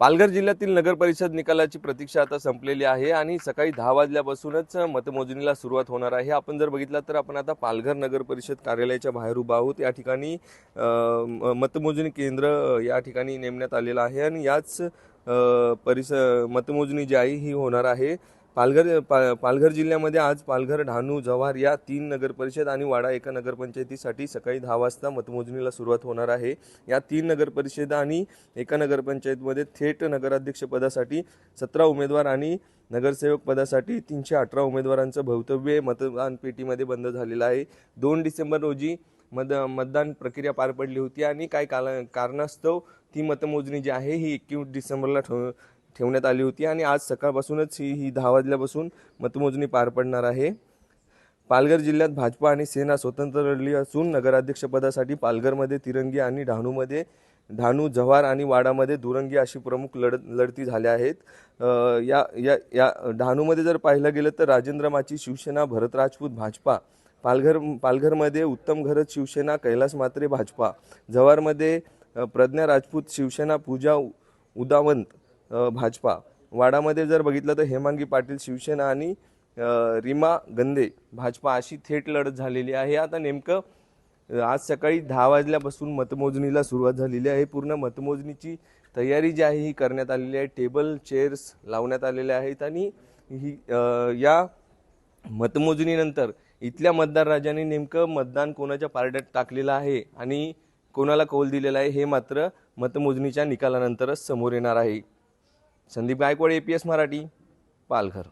पालघर जिल्ह्यातील नगर परिषद निकालाची प्रतीक्षा आता संपलेली आहे आणि सकाळी दहा वाजल्यापासूनच मतमोजणीला सुरुवात होणार आहे. आपण जर बघितला तर आपण आता पालघर नगर परिषद कार्यालयाच्या बाहेर उभा आहोत. या ठिकाणी मतमोजणी केंद्र या ठिकाणी नेमण्यात आलेलं आहे आणि याच परिस मतमोजणी जी आहे ही होणार आहे. पालघर पा पालघर जिल्ह्यामध्ये आज पालघर डहाणू जव्हार या तीन नगरपरिषद आणि वाडा एका नगरपंचायतीसाठी सकाळी दहा वाजता मतमोजणीला सुरुवात होणार आहे. या तीन नगरपरिषद आणि एका नगरपंचायतमध्ये थेट नगराध्यक्षपदासाठी सतरा उमेदवार आणि नगरसेवक पदासाठी तीनशे अठरा उमेदवारांचं भवितव्य मतदान पेटीमध्ये बंद झालेलं आहे. दोन डिसेंबर रोजी मत मतदान प्रक्रिया पार पडली होती आणि काही काला कारणास्तव ती मतमोजणी जी आहे ही एकवीस डिसेंबरला ठेव ठेवण्यात आली होती आणि आज सकाळपासूनच ही ही दहा वाजल्यापासून मतमोजणी पार पडणार आहे. पालघर जिल्ह्यात भाजपा आणि सेना स्वतंत्र लढली असून नगराध्यक्षपदासाठी पालघरमध्ये तिरंगी आणि डहाणूमध्ये डहाणू जव्हार आणि वाडामध्ये दुरंगी अशी प्रमुख लढ लढती झाल्या आहेत. या या या डहाणूमध्ये जर पाहिलं गेलं तर राजेंद्र माची शिवसेना भरत राजपूत भाजपा. पालघर पालघरमध्ये उत्तम घरत शिवसेना कैलास मात्रे भाजपा. जव्हारमध्ये प्रज्ञा राजपूत शिवसेना पूजा उदावंत. भाजपा. वाडामध्ये जर बघितलं तर हेमांगी पाटील शिवसेना आणि रीमा गंदे भाजपा अशी थेट लढत झालेली आहे. आता नेमकं आज सकाळी दहा वाजल्यापासून मतमोजणीला सुरुवात झालेली आहे. पूर्ण मतमोजणीची तयारी जी आहे ही करण्यात आलेली आहे. टेबल चेअर्स लावण्यात आलेले आहेत आणि ही या मतमोजणीनंतर इथल्या मतदार राजाने नेमकं मतदान कोणाच्या पारड्यात टाकलेलं आहे आणि कोणाला कौल दिलेला आहे हे मात्र मतमोजणीच्या निकालानंतरच समोर येणार आहे. संदीप गायकवाड एस मराठी पालघर.